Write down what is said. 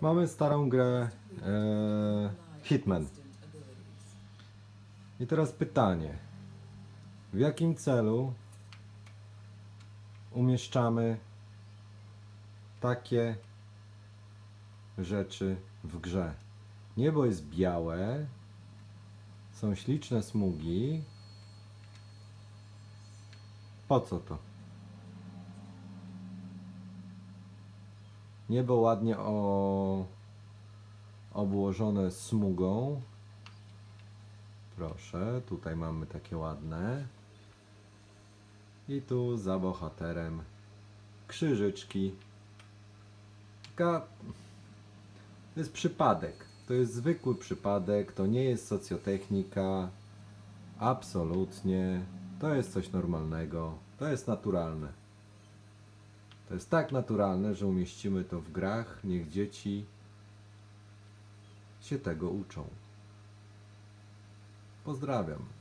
Mamy starą grę e, Hitman. I teraz pytanie. W jakim celu umieszczamy takie rzeczy w grze? Niebo jest białe, są śliczne smugi. Po co to? Niebo ładnie o... obłożone smugą. Proszę, tutaj mamy takie ładne. I tu za bohaterem krzyżyczki. Taka... To jest przypadek. To jest zwykły przypadek, to nie jest socjotechnika. Absolutnie. To jest coś normalnego. To jest naturalne. To jest tak naturalne, że umieścimy to w grach. Niech dzieci się tego uczą. Pozdrawiam.